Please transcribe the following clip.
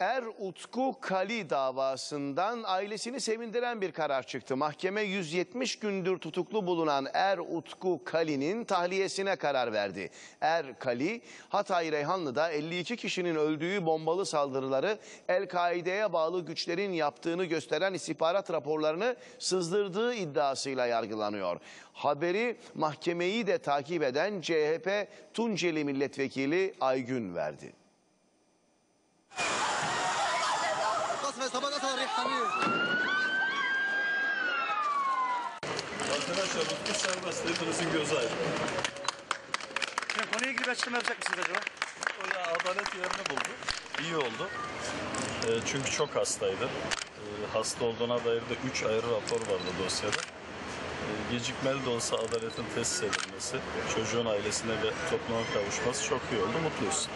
Er Utku Kali davasından ailesini sevindiren bir karar çıktı. Mahkeme 170 gündür tutuklu bulunan Er Utku Kali'nin tahliyesine karar verdi. Er Kali, Hatay Reyhanlı'da 52 kişinin öldüğü bombalı saldırıları El-Kaide'ye bağlı güçlerin yaptığını gösteren istihbarat raporlarını sızdırdığı iddiasıyla yargılanıyor. Haberi mahkemeyi de takip eden CHP Tunceli Milletvekili Aygün verdi. sabah kadar reklamıyor. Arkadaşlar Utku serbest. Hepinizin gözü aydın. Şimdi konuya ilgili bir açıklama yapacak mısınız acaba? O ya adalet yerini buldu. İyi oldu. E, çünkü çok hastaydı. E, hasta olduğuna dair de 3 ayrı rapor vardı dosyada ee, gecikmeli de olsa adaletin tesis edilmesi, çocuğun ailesine ve topluma kavuşması çok iyi oldu. Mutluyuz.